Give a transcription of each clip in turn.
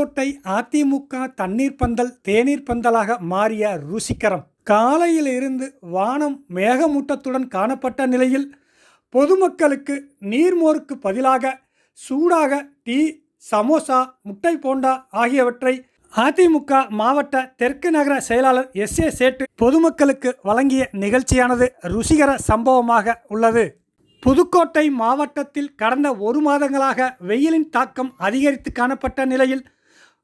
புதுக்கோட்டை அதிமுக தண்ணீர் பந்தல் தேநீர் பந்தலாக மாறிய ருசிகரம். காலையில் இருந்து வானம் மேகமூட்டத்துடன் காணப்பட்ட நிலையில் பொதுமக்களுக்கு நீர்மோருக்கு பதிலாக சூடாக டீ சமோசா முட்டை போண்டா ஆகியவற்றை அதிமுக மாவட்ட தெற்கு நகர செயலாளர் எஸ் ஏ சேட்டு பொதுமக்களுக்கு வழங்கிய நிகழ்ச்சியானது ருசிகர சம்பவமாக உள்ளது. புதுக்கோட்டை மாவட்டத்தில் கடந்த ஒரு மாதங்களாக வெயிலின் தாக்கம் அதிகரித்து காணப்பட்ட நிலையில்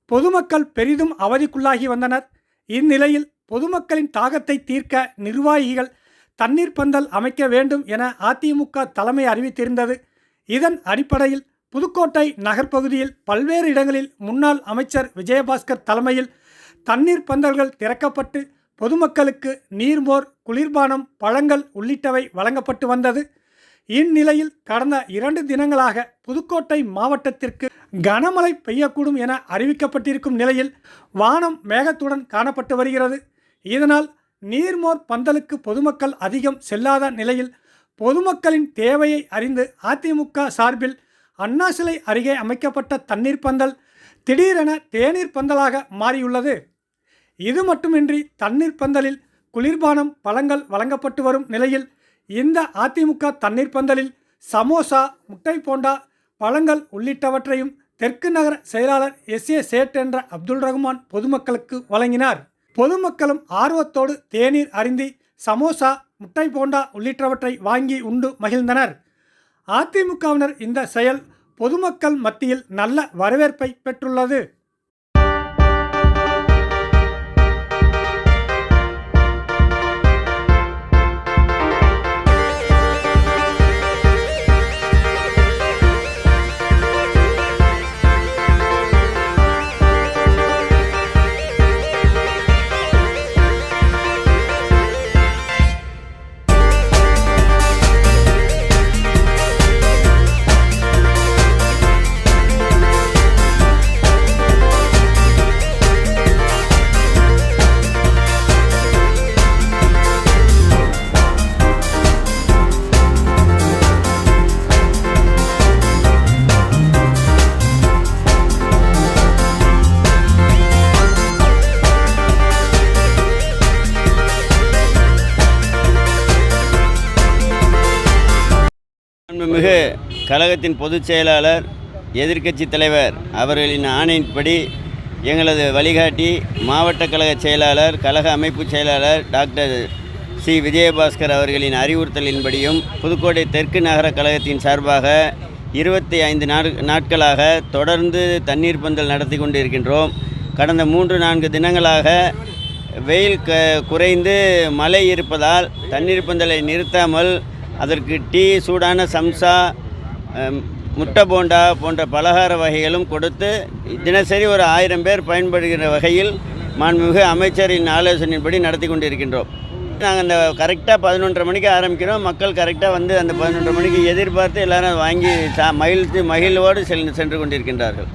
பொதுமக்கள் பெரிதும் அவதிக்குள்ளாகி வந்தனர். இந்நிலையில் பொதுமக்களின் தாகத்தை தீர்க்க நிர்வாகிகள் தண்ணீர் பந்தல் அமைக்க வேண்டும் என அதிமுக தலைமை அறிவித்திருந்தது. இதன் அடிப்படையில் புதுக்கோட்டை நகர்ப்பகுதியில் பல்வேறு இடங்களில் முன்னாள் அமைச்சர் விஜயபாஸ்கர் தலைமையில் தண்ணீர் பந்தல்கள் திறக்கப்பட்டு பொதுமக்களுக்கு நீர்மோர் குளிர்பானம் பழங்கள் உள்ளிட்டவை வழங்கப்பட்டு வந்தது. இந்நிலையில் கடந்த இரண்டு தினங்களாக புதுக்கோட்டை மாவட்டத்திற்கு கனமழை பெய்யக்கூடும் என அறிவிக்கப்பட்டிருக்கும் நிலையில் வானம் மேகத்துடன் காணப்பட்டு வருகிறது. இதனால் நீர்மோர் பந்தலுக்கு பொதுமக்கள் அதிகம் செல்லாத நிலையில் பொதுமக்களின் தேவையை அறிந்து அதிமுக சார்பில் அண்ணா சிலை அருகே அமைக்கப்பட்ட தண்ணீர் பந்தல் திடீரென தேநீர் பந்தலாக மாறியுள்ளது. இது மட்டுமின்றி தண்ணீர் பந்தலில் குளிர்பானம் பழங்கள் வழங்கப்பட்டு வரும் நிலையில் இந்த அதிமுக தண்ணீர் பந்தலில் சமோசா முட்டை போண்டா பழங்கள் உள்ளிட்டவற்றையும் தெற்கு நகர செயலாளர் எஸ். ஏ. சேட் என்ற அப்துல் ரஹ்மான் பொதுமக்களுக்கு வழங்கினார். பொதுமக்களும் ஆர்வத்தோடு தேநீர் அருந்தி சமோசா முட்டை போண்டா உள்ளிட்டவற்றை வாங்கி உண்டு மகிழ்ந்தனர். அதிமுகவினர் இந்த செயல் பொதுமக்கள் மத்தியில் நல்ல வரவேற்பை பெற்றுள்ளது. மாண்புமிகு கழகத்தின் பொதுச் செயலாளர் எதிர்க்கட்சி தலைவர் அவர்களின் ஆணையின்படி எங்களது வழிகாட்டி மாவட்ட கழக செயலாளர் கழக அமைப்பு செயலாளர் டாக்டர் சி. விஜயபாஸ்கர் அவர்களின் அறிவுறுத்தலின்படியும் புதுக்கோட்டை தெற்கு நகர கழகத்தின் சார்பாக இருபத்தி ஐந்து நாட்களாக தொடர்ந்து தண்ணீர் பந்தல் நடத்தி கொண்டிருக்கின்றோம். கடந்த மூன்று நான்கு தினங்களாக வெயில் க குறைந்து மழை இருப்பதால் தண்ணீர் பந்தலை நிறுத்தாமல் அதற்கு டீ சூடான சம்சா முட்டை போண்டா போன்ற பலகார வகைகளும் கொடுத்து தினசரி ஒரு ஆயிரம் பேர் பயன்படுகிற வகையில் மாண்புமிகு அமைச்சரின் ஆலோசனையின்படி நடத்தி கொண்டிருக்கின்றோம். நாங்கள் அந்த கரெக்டாக பதினொன்றரை மணிக்கு ஆரம்பிக்கிறோம். மக்கள் கரெக்டாக வந்து அந்த பதினொன்றரை மணிக்கு எதிர்பார்த்து எல்லாரும் வாங்கி சா மகிழ்த்து மகிழ்வோடு செல் சென்று கொண்டிருக்கின்றார்கள்.